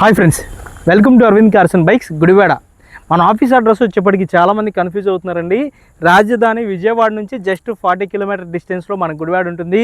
Hi friends welcome to Aravind cars and bikes Gudivada. మన office address వచ్చేప్పటికి చాలామంది confuse అవుతున్నారండి. రాజధాని విజయవాడ నుంచి జస్ట్ ఫార్టీ కిలోమీటర్ డిస్టెన్స్లో మన గుడివాడ ఉంటుంది.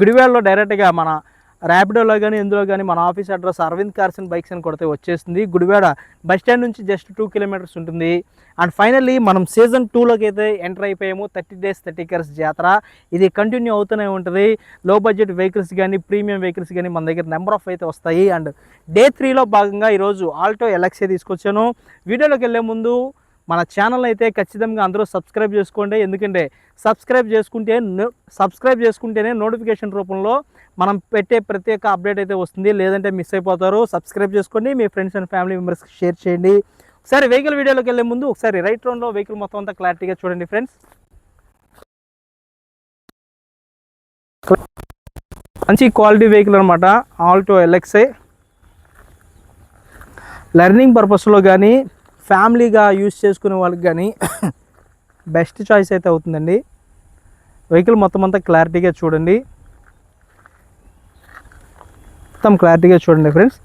గుడివాడలో డైరెక్ట్గా మన ర్యాపిడోలో కానీ ఎందులో కానీ మన office address Aravind cars and bikes అని కొడితే వచ్చేస్తుంది. గుడివాడ బస్ స్టాండ్ నుంచి జస్ట్ టూ కిలోమీటర్స్ ఉంటుంది. అండ్ ఫైనల్లీ మనం సీజన్ టూలోకి అయితే ఎంటర్ అయిపోయాము. థర్టీ డేస్ థర్టీ కర్స్ జాతర. ఇది కంటిన్యూ అవుతూనే ఉంటుంది. లో బడ్జెట్ వెహికల్స్ కానీ ప్రీమియం వెహికల్స్ కానీ మన దగ్గర నెంబర్ ఆఫ్ అయితే వస్తాయి. అండ్ డే త్రీలో భాగంగా ఈరోజు ఆల్టో ఎలక్సే తీసుకొచ్చాను. వీడియోలోకి వెళ్ళే ముందు మన ఛానల్ అయితే ఖచ్చితంగా అందరూ సబ్స్క్రైబ్ చేసుకోండి. ఎందుకంటే సబ్స్క్రైబ్ చేసుకుంటే సబ్స్క్రైబ్ చేసుకుంటేనే నోటిఫికేషన్ రూపంలో మనం పెట్టే ప్రత్యేక అప్డేట్ అయితే వస్తుంది. లేదంటే మిస్ అయిపోతారు. సబ్స్క్రైబ్ చేసుకోండి. మీ ఫ్రెండ్స్ అండ్ ఫ్యామిలీ మెంబర్స్కి షేర్ చేయండి. ఒకసారి వెహికల్ వీడియోలోకి వెళ్ళే ముందు ఒకసారి రైట్ రౌండ్లో వెహికల్ మొత్తం అంతా క్లారిటీగా చూడండి ఫ్రెండ్స్ మంచి క్వాలిటీ వెహికల్ అనమాట ఆల్టో ఎల్ఎక్సే లెర్నింగ్ పర్పస్లో కానీ ఫ్యామిలీగా యూస్ చేసుకునే వాళ్ళకి కానీ బెస్ట్ చాయిస్ అయితే అవుతుందండి. వెహికల్ మొత్తం అంతా క్లారిటీగా చూడండి. మొత్తం క్లారిటీగా చూడండి ఫ్రెండ్స్.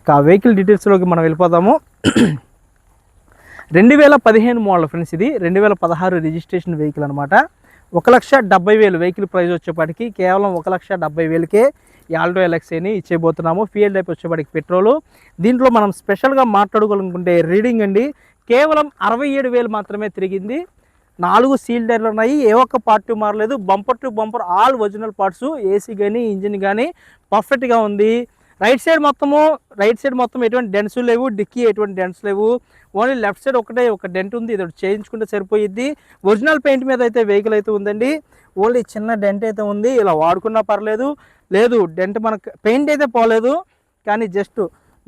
ఇక ఆ వెహికల్ డీటెయిల్స్లోకి మనం వెళ్ళిపోతాము రెండు వేల పదిహేను మోడల్ ఫ్రెండ్స్ ఇది. రెండు వేల పదహారు రిజిస్ట్రేషన్ వెహికల్ అనమాట ఒక లక్ష డెబ్బై వేలు వెహికల్ ప్రైస్ వచ్చేప్పటికి కేవలం ఒక లక్ష డెబ్బై వేలకే ఈ ఆల్టో ఎలక్సీని ఇచ్చేయబోతున్నాము. ఫియల్ టైప్ వచ్చేప్పటికి పెట్రోలు. దీంట్లో మనం స్పెషల్గా మాట్లాడుకోవాలనుకుంటే రీడింగ్ అండి. కేవలం అరవై ఏడు వేలు మాత్రమే తిరిగింది. నాలుగు సీల్ టైర్లు ఉన్నాయి. ఏ ఒక్క పార్ట్ మారలేదు. Bumper to bumper all original parts AC కానీ ఇంజిన్ కానీ పర్ఫెక్ట్గా ఉంది. రైట్ సైడ్ మొత్తము రైట్ సైడ్ మొత్తం ఎటువంటి డెన్స్ లేవు డిక్కీ ఎటువంటి డెన్స్ లేవు. ఓన్లీ లెఫ్ట్ సైడ్ ఒకటే ఒక డెంట్ ఉంది ఇది ఒకటి చేయించుకుంటే సరిపోయిద్ది. ఒరిజినల్ పెయింట్ మీద అయితే వెహికల్ అయితే ఉందండి. ఓన్లీ చిన్న డెంట్ అయితే ఉంది ఇలా వాడుకున్నా పర్లేదు. లేదు డెంట్ మనకు పెయింట్ అయితే పోలేదు కానీ జస్ట్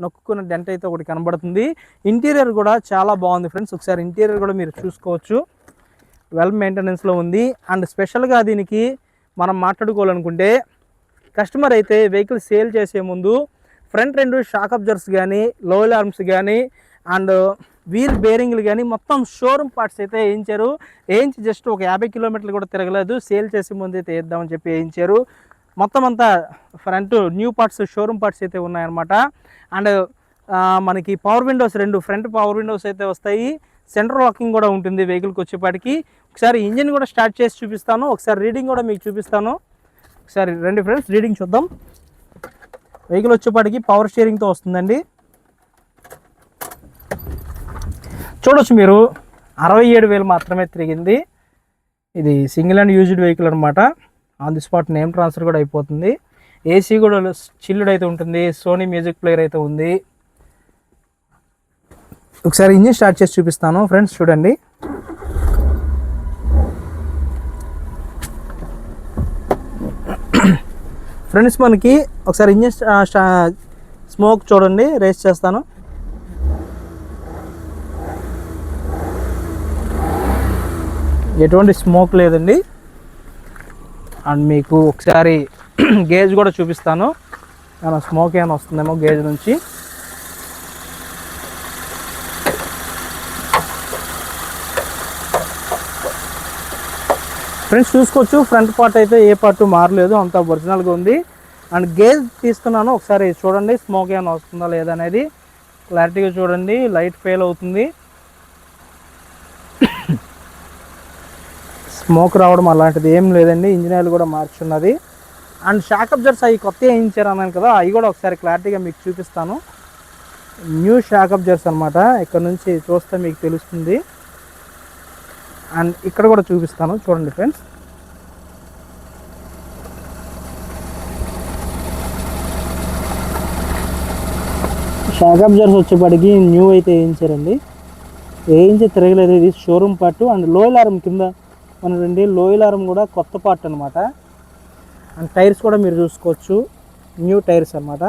నొక్కున్న డెంట్ అయితే ఒకటి కనబడుతుంది. ఇంటీరియర్ కూడా చాలా బాగుంది ఫ్రెండ్స్ ఒకసారి ఇంటీరియర్ కూడా మీరు చూసుకోవచ్చు. వెల్ మెయింటెనెన్స్లో ఉంది. అండ్ స్పెషల్గా దీనికి మనం మాట్లాడుకోవాలనుకుంటే కస్టమర్ అయితే వెహికల్ సేల్ చేసే ముందు ఫ్రంట్ రెండు షాక్ అబ్జర్స్ కానీ లోయల్ ఆర్మ్స్ కానీ అండ్ వీల్ బేరింగ్లు కానీ మొత్తం షోరూమ్ పార్ట్స్ అయితే వేయించారు. వేయించి జస్ట్ ఒక యాభై కిలోమీటర్లు కూడా తిరగలేదు. సేల్ చేసే ముందు అయితే వేద్దామని చెప్పి వేయించారు. మొత్తం అంతా front new parts showroom parts అయితే ఉన్నాయన్నమాట. అండ్ మనకి పవర్ విండోస్ రెండు ఫ్రంట్ పవర్ విండోస్ అయితే వస్తాయి. సెంట్రల్ లాకింగ్ కూడా ఉంటుంది వెహికల్కి వచ్చేపాటికి. ఒకసారి ఇంజిన్ కూడా స్టార్ట్ చేసి చూపిస్తాను. ఒకసారి రీడింగ్ కూడా మీకు చూపిస్తాను. ఒకసారి రండి ఫ్రెండ్స్ రీడింగ్ చూద్దాం. వెహికల్ వచ్చేపాటికి పవర్ స్టీరింగ్తో వస్తుందండి. చూడొచ్చు మీరు అరవై ఏడు వేలు మాత్రమే తిరిగింది. ఇది సింగిల్ అండ్ యూజ్డ్ వెహికల్ అనమాట on the spot name transfer కూడా అయిపోతుంది. ఏసీ కూడా చిల్లుడ్ అయితే ఉంటుంది. సోనీ మ్యూజిక్ ప్లేయర్ అయితే ఉంది. ఒకసారి ఇంజిన్ స్టార్ట్ చేసి చూపిస్తాను. ఫ్రెండ్స్ చూడండి. ఫ్రెండ్స్ మనకి ఒకసారి ఇంజిన్ స్మోక్ చూడండి రేస్ చేస్తాను. ఎటువంటి స్మోక్ లేదండి. అండ్ మీకు ఒకసారి గేజ్ కూడా చూపిస్తాను. ఏమైనా స్మోక్ ఏమైనా వస్తుందేమో గేజ్ నుంచి. ఫ్రెండ్స్ చూసుకోవచ్చు. ఫ్రంట్ పార్ట్ అయితే ఏ పార్ట్ మారలేదు అంత ఒరిజినల్గా ఉంది. అండ్ గేజ్ తీస్తున్నాను ఒకసారి చూడండి స్మోక్ ఏమైనా వస్తుందా లేదా అనేది. క్లారిటీగా చూడండి లైట్ ఫెయిల్ అవుతుంది. స్మోక్ రావడం అలాంటిది ఏం లేదండి. ఇంజిన్ ఆయిల్ కూడా మార్చున్నది. అండ్ షాక్ అబ్జర్స్ అవి కొత్త వేయించారు అన్నాను కదా అవి కూడా ఒకసారి క్లారిటీగా మీకు చూపిస్తాను. న్యూ షాక్ అబ్జర్స్ అనమాట ఇక్కడ నుంచి చూస్తే మీకు తెలుస్తుంది. అండ్ ఇక్కడ కూడా చూపిస్తాను. చూడండి ఫ్రెండ్స్. షాక్ అబ్జర్స్ వచ్చేప్పటికి న్యూ అయితే వేయించారండి వేయించి తిరగలేదు. ఇది showroom part and lower arm కింద మన రెండు లోయల్ ఆర్మ్ కూడా కొత్త పార్ట్ అనమాట అండ్ టైర్స్ కూడా మీరు చూసుకోవచ్చు. న్యూ టైర్స్ అనమాట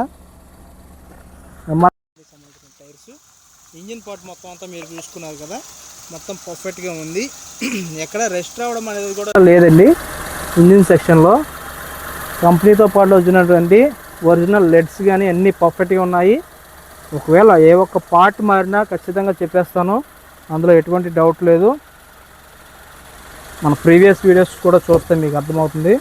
టైర్స్. ఇంజిన్ పార్ట్ మొత్తం అంతా మీరు చూసుకున్నారు కదా. మొత్తం పర్ఫెక్ట్గా ఉంది. ఎక్కడ రెస్ట్ రావడం అనేది కూడా లేదండి. ఇంజిన్ సెక్షన్లో కంపెనీతో పాటు వచ్చినటువంటి ఒరిజినల్ లెడ్స్ కానీ అన్నీ పర్ఫెక్ట్గా ఉన్నాయి. ఒకవేళ ఏ ఒక్క పార్ట్ మారినా ఖచ్చితంగా చెప్పేస్తాను. అందులో ఎటువంటి డౌట్ లేదు. మన ప్రీవియస్ వీడియోస్ కూడా చూస్తే మీకు అర్థమవుతుంది.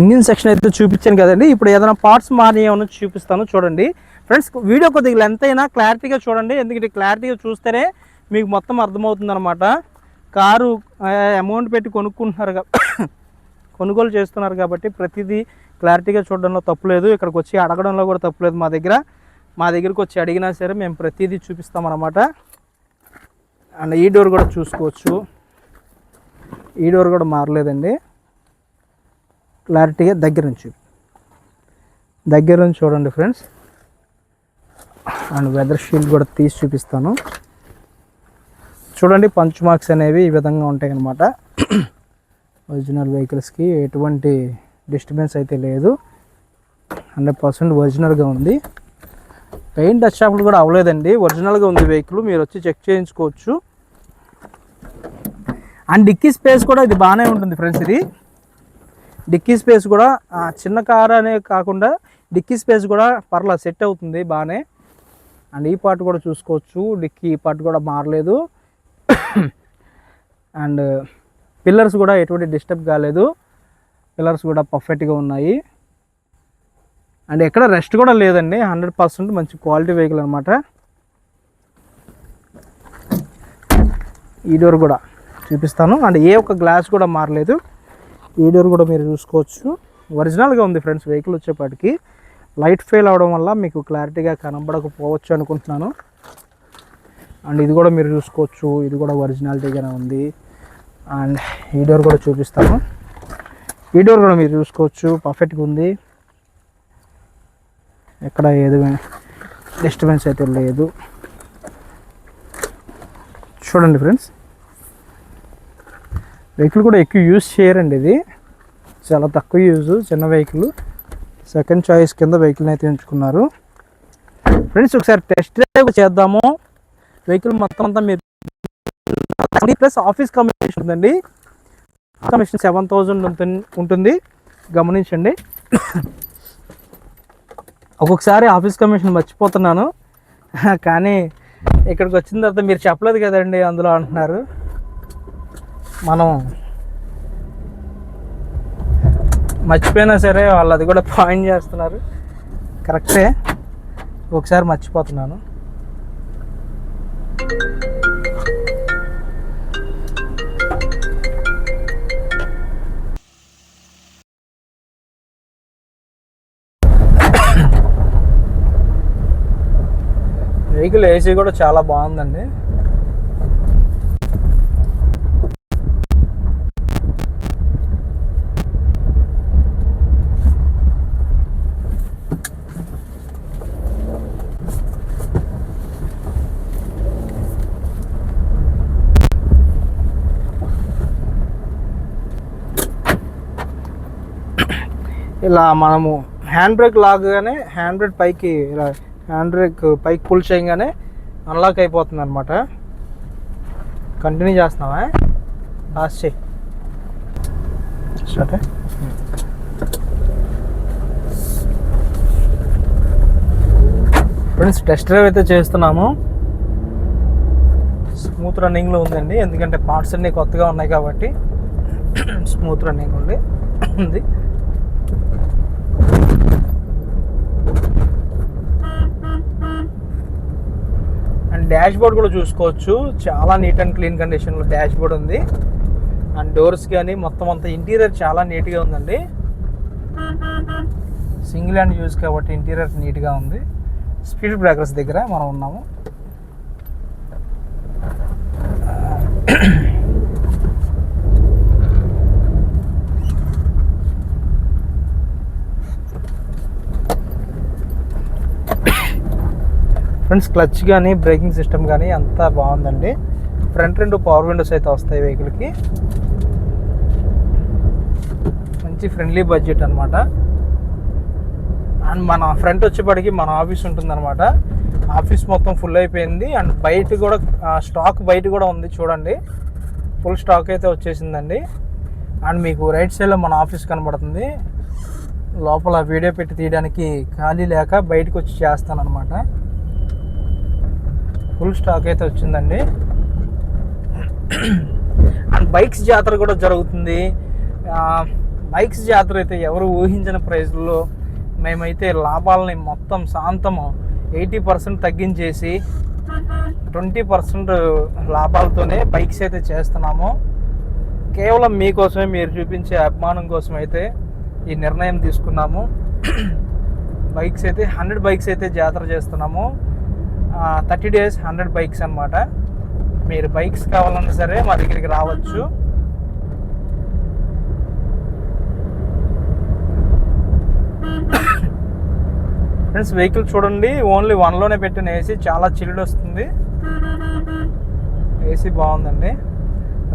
ఇంజిన్ సెక్షన్ అయితే చూపించాను కదండి. ఇప్పుడు ఏదైనా పార్ట్స్ మారి ఏమైనా చూపిస్తాను. చూడండి. ఫ్రెండ్స్ వీడియో కొద్దిగా లెంత్ అయినా క్లారిటీగా చూడండి. ఎందుకంటే క్లారిటీగా చూస్తేనే మీకు మొత్తం అర్థమవుతుంది అనమాట కారు అమౌంట్ పెట్టి కొనుక్కుంటున్నారు కొనుగోలు చేస్తున్నారు కాబట్టి ప్రతిదీ క్లారిటీగా చూడడంలో తప్పులేదు ఇక్కడికి వచ్చి అడగడంలో కూడా తప్పులేదు మా దగ్గర. మా దగ్గరికి వచ్చి అడిగినా సరే మేము ప్రతిదీ చూపిస్తామన్నమాట. అండ్ ఈ డోర్ కూడా చూసుకోవచ్చు. ఈ డోర్ కూడా మారలేదండి. క్లారిటీగా దగ్గర నుంచి దగ్గర నుంచి చూడండి ఫ్రెండ్స్. అండ్ వెదర్ షీల్డ్ కూడా తీసి చూపిస్తాను. చూడండి పంచ్ మార్క్స్ అనేవి ఈ విధంగా ఉంటాయి అన్నమాట. ఒరిజినల్ వెహికల్స్కి ఎటువంటి డిస్టర్బెన్స్ అయితే లేదు. హండ్రెడ్ పర్సెంట్ ఒరిజినల్గా ఉంది. పెయింట్ టచ్ షాపులు కూడా అవ్వలేదండి. ఒరిజినల్గా ఉంది వెహికల్ మీరు వచ్చి చెక్ చేయించుకోవచ్చు. అండ్ డిక్కీ స్పేస్ కూడా ఇది బాగానే ఉంటుంది ఫ్రెండ్స్ ఇది. డిక్కీ స్పేస్ కూడా చిన్న కార్ అనే కాకుండా డిక్కీ స్పేస్ కూడా పర్లా సెట్ అవుతుంది బాగానే అండ్ ఈ పార్ట్ కూడా చూసుకోవచ్చు. డిక్కీ ఈ పార్ట్ కూడా మారలేదు. అండ్ పిల్లర్స్ కూడా ఎటువంటి డిస్టర్బ్ కాలేదు. పిల్లర్స్ కూడా పర్ఫెక్ట్గా ఉన్నాయి. అండ్ ఎక్కడ రెస్ట్ కూడా లేదండి. హండ్రెడ్ పర్సెంట్ మంచి క్వాలిటీ వెహికల్ అనమాట ఈ డోర్ కూడా చూపిస్తాను. అండ్ ఏ ఒక్క గ్లాస్ కూడా మారలేదు. ఈ డోర్ కూడా మీరు చూసుకోవచ్చు. ఒరిజినల్గా ఉంది ఫ్రెండ్స్ వెహికల్ వచ్చేపాటికి. లైట్ ఫెయిల్ అవడం వల్ల మీకు క్లారిటీగా కనబడకపోవచ్చు అనుకుంటున్నాను. అండ్ ఇది కూడా మీరు చూసుకోవచ్చు. ఇది కూడా ఒరిజినాలిటీగానే ఉంది. అండ్ ఈ డోర్ కూడా చూపిస్తాను. ఈ డోర్ కూడా మీరు చూసుకోవచ్చు. పర్ఫెక్ట్గా ఉంది. ఎక్కడ ఏది డిస్టర్బెన్స్ అయితే లేదు. చూడండి ఫ్రెండ్స్. వెహికల్ కూడా ఎక్కువ యూజ్ చేయరండి ఇది. చాలా తక్కువ యూజ్ చిన్న వెహికల్. సెకండ్ చాయిస్ కింద వెహికల్ని అయితే ఎంచుకున్నారు. ఫ్రెండ్స్ ఒకసారి టెస్ట్ డ్రైవ్ చేద్దాము. వెహికల్ మొత్తం అంతా మీరు ప్లస్ ఆఫీస్ కమిషన్ ఉందండి. కమిషన్ సెవెన్ థౌజండ్ ఉంటుంది. గమనించండి. ఒక్కొక్కసారి ఆఫీస్ కమిషన్ మర్చిపోతున్నాను. కానీ ఇక్కడికి వచ్చిన తర్వాత మీరు చెప్పలేదు కదండి అందులో అంటున్నారు. మనం మర్చిపోయినా సరే వాళ్ళు అది కూడా పాయింట్ చేస్తున్నారు. కరెక్టే. ఒకసారి మర్చిపోతున్నాను. వెహికల్ ఏసీ కూడా చాలా బాగుందండి. ఇలా మనము హ్యాండ్ బ్రేక్ లాగగానే హ్యాండ్ బ్రేక్ పైకి ఇలా హ్యాండ్ బ్రేక్ పైకి పుల్ చేయగానే అన్లాక్ అయిపోతుంది అనమాట కంటిన్యూ చేస్తున్నావా లాస్ట్ చేయి స్టార్ట్ ఫ్రెండ్స్ టెస్ట్ డ్రైవ్ అయితే చేస్తున్నాము. స్మూత్ రన్నింగ్లో ఉందండి. ఎందుకంటే పార్ట్స్ అన్నీ కొత్తగా ఉన్నాయి కాబట్టి స్మూత్ రన్నింగ్ ఉంది ఉంది అండ్ డాష్ బోర్డ్ కూడా చూసుకోవచ్చు. చాలా నీట్ అండ్ క్లీన్ కండిషన్లో డాష్ బోర్డ్ ఉంది. అండ్ డోర్స్ కానీ మొత్తం అంతా ఇంటీరియర్ చాలా నీట్గా ఉందండి. సింగిల్ హ్యాండ్ యూజ్ కాబట్టి ఇంటీరియర్ నీట్గా ఉంది. స్పీడ్ బ్రేకర్స్ దగ్గర మనం ఉన్నాము. ఫ్రెండ్స్ క్లచ్ కానీ బ్రేకింగ్ సిస్టమ్ కానీ అంతా బాగుందండి. ఫ్రంట్ రెండు పవర్ విండోస్ అయితే వస్తాయి వెహికల్కి. మంచి ఫ్రెండ్లీ బడ్జెట్ అనమాట అండ్ మన ఫ్రంట్ వచ్చేప్పటికి మన ఆఫీస్ ఉంటుందన్నమాట. ఆఫీస్ మొత్తం ఫుల్ అయిపోయింది. అండ్ బయట కూడా స్టాక్ బయట కూడా ఉంది చూడండి. ఫుల్ స్టాక్ అయితే వచ్చేసిందండి. అండ్ మీకు రైట్ సైడ్లో మన ఆఫీస్ కనబడుతుంది. లోపల వీడియో పెట్టి తీయడానికి ఖాళీ లేక బయటకు వచ్చి చేస్తాను అనమాట ఫుల్ స్టాక్ అయితే వచ్చిందండి. అండ్ బైక్స్ జాతర కూడా జరుగుతుంది. బైక్స్ జాతర అయితే ఎవరు ఊహించిన ప్రైజ్లో మేమైతే లాభాలని మొత్తం శాంతము ఎయిటీ పర్సెంట్ తగ్గించేసి ట్వంటీ పర్సెంట్ లాభాలతోనే బైక్స్ అయితే చేస్తున్నాము. కేవలం మీకోసమే మీరు చూపించే అభిమానం కోసం అయితే ఈ నిర్ణయం తీసుకున్నాము. బైక్స్ అయితే హండ్రెడ్ బైక్స్ అయితే జాతర చేస్తున్నాము. థర్టీ డేస్ హండ్రెడ్ బైక్స్ అనమాట మీరు బైక్స్ కావాలన్నా సరే మా దగ్గరికి రావచ్చు. ఫ్రెండ్స్ వెహికల్ చూడండి. ఓన్లీ వన్లోనే పెట్టిన ఏసీ చాలా చిల్డ్ వస్తుంది. ఏసీ బాగుందండి.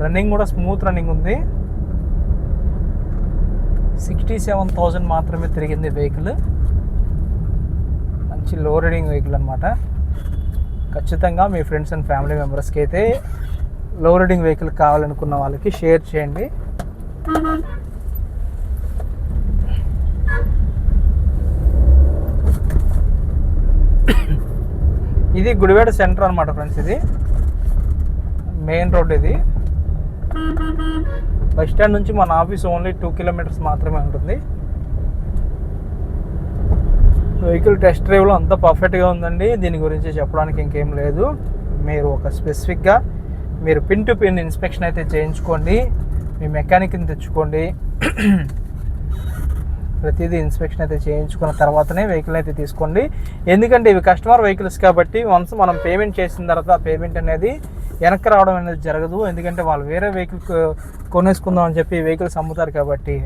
రన్నింగ్ కూడా స్మూత్ రన్నింగ్ ఉంది. సిక్స్టీ సెవెన్ థౌజండ్ మాత్రమే తిరిగింది వెహికల్ మంచి లో రీడింగ్ వెహికల్ అనమాట ఖచ్చితంగా మీ ఫ్రెండ్స్ అండ్ ఫ్యామిలీ మెంబర్స్కి అయితే లో రీడింగ్ వెహికల్ కావాలనుకున్న వాళ్ళకి షేర్ చేయండి. ఇది గుడివేడ సెంటర్ అనమాట ఫ్రెండ్స్ ఇది. మెయిన్ రోడ్ ఇది. బస్ స్టాండ్ నుంచి మన ఆఫీస్ ఓన్లీ టూ కిలోమీటర్స్ మాత్రమే ఉంటుంది. వెహికల్ టెస్ట్ డ్రైవ్లో అంతా పర్ఫెక్ట్గా ఉందండి. దీని గురించి చెప్పడానికి ఇంకేం లేదు. మీరు ఒక స్పెసిఫిక్గా మీరు పిన్ టు పిన్ ఇన్స్పెక్షన్ అయితే చేయించుకోండి. మీ మెకానిక్ని తెచ్చుకోండి. ప్రతిదీ ఇన్స్పెక్షన్ అయితే చేయించుకున్న తర్వాతనే వెహికల్ అయితే తీసుకోండి. ఎందుకంటే ఇవి కస్టమర్ వెహికల్స్ కాబట్టి వన్స్ మనం పేమెంట్ చేసిన తర్వాత పేమెంట్ అనేది వెనక్కి రావడం అనేది జరగదు. ఎందుకంటే వాళ్ళు వేరే వెహికల్ కొనేసుకుందాం అని చెప్పి వెహికల్స్ అమ్ముతారు కాబట్టి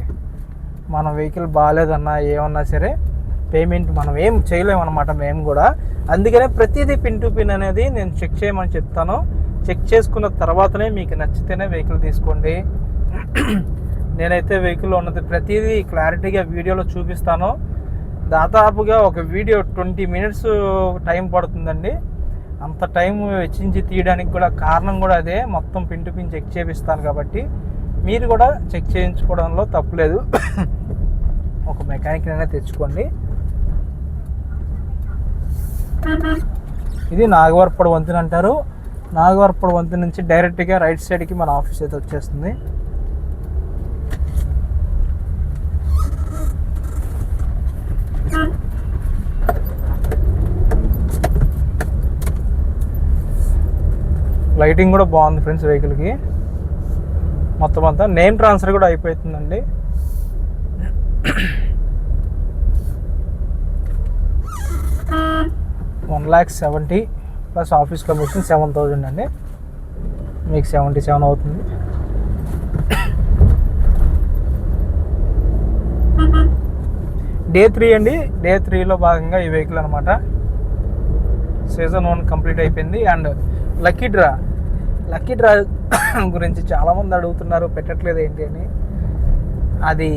మన వెహికల్ బాగాలేదన్నా ఏమన్నా సరే పేమెంట్ మనం ఏం చేయలేమన్నమాట మేము కూడా. అందుకనే ప్రతిదీ పిన్ టు పిన్ అనేది నేను చెక్ చేయమని చెప్తాను. చెక్ చేసుకున్న తర్వాతనే మీకు నచ్చితేనే వెహికల్ తీసుకోండి. నేనైతే వెహికల్ ఉన్నది ప్రతిదీ క్లారిటీగా వీడియోలో చూపిస్తాను. దాదాపుగా ఒక వీడియో ట్వంటీ మినిట్స్ టైం పడుతుందండి. అంత టైం వెచ్చించి తీయడానికి కూడా కారణం కూడా అదే. మొత్తం పిన్ టు పిన్ చెక్ చేపిస్తాను కాబట్టి మీరు కూడా చెక్ చేయించుకోవడంలో తప్పులేదు. ఒక మెకానిక్ అయినా తెచ్చుకోండి. ఇది నాగవరపడు వంతెన అంటారు. నాగవరపడు వంతెన నుంచి డైరెక్ట్గా రైట్ సైడ్కి మన ఆఫీస్ అయితే వచ్చేస్తుంది. లైటింగ్ కూడా బాగుంది ఫ్రెండ్స్ వెహికల్కి మొత్తం అంతా నేమ్ ట్రాన్స్ఫర్ కూడా అయిపోతుందండి. One lakh seventy plus office commission seven thousand అండి. మీకు సెవెంటీ సెవెన్ అవుతుంది. డే త్రీ అండి. డే త్రీలో భాగంగా ఈ వెహికల్ అనమాట సీజన్ వన్ కంప్లీట్ అయిపోయింది. And lucky draw. Lucky draw గురించి చాలామంది అడుగుతున్నారు. పెట్టట్లేదు ఏంటి అని. అది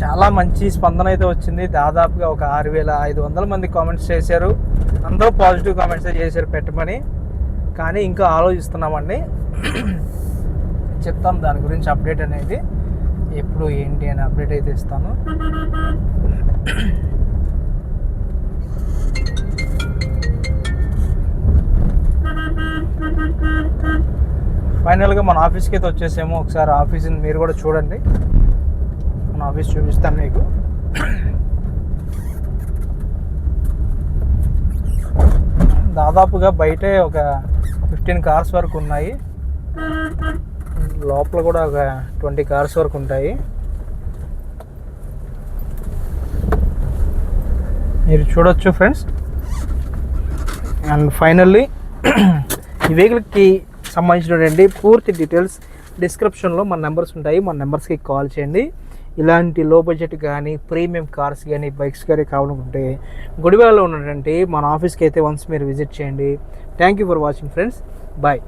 చాలా మంచి స్పందన అయితే వచ్చింది. దాదాపుగా ఒక ఆరు వేల ఐదు వందల మంది కామెంట్స్ చేశారు. అందరూ పాజిటివ్ కామెంట్స్ చేశారు పెట్టమని. కానీ ఇంకా ఆలోచిస్తున్నామండి. చెప్తాను దాని గురించి అప్డేట్ అనేది. ఎప్పుడు ఏంటి అని అప్డేట్ అయితే ఇస్తాను. ఫైనల్గా మన ఆఫీస్కి అయితే వచ్చేసాము. ఒకసారి ఆఫీస్ని మీరు కూడా చూడండి. ఆఫీస్ చూపిస్తాను మీకు దాదాపుగా బయటే ఒక ఫిఫ్టీన్ కార్స్ వరకు ఉన్నాయి. లోపల కూడా ఒక ట్వంటీ కార్స్ వరకు ఉంటాయి. మీరు చూడొచ్చు ఫ్రెండ్స్. అండ్ ఫైనల్లీ ఈ వెహికల్కి సంబంధించినటువంటి పూర్తి డీటెయిల్స్ డిస్క్రిప్షన్లో మన నెంబర్స్ ఉంటాయి. మన నెంబర్స్కి కాల్ చేయండి. ఇలాంటి లో బడ్జెట్ కానీ ప్రీమియం కార్స్ కానీ బైక్స్ కానీ కావాలనుకుంటే గుడివాడలో ఉన్నటువంటి మన ఆఫీస్కి అయితే వన్స్ మీరు విజిట్ చేయండి. Thank you for watching friends bye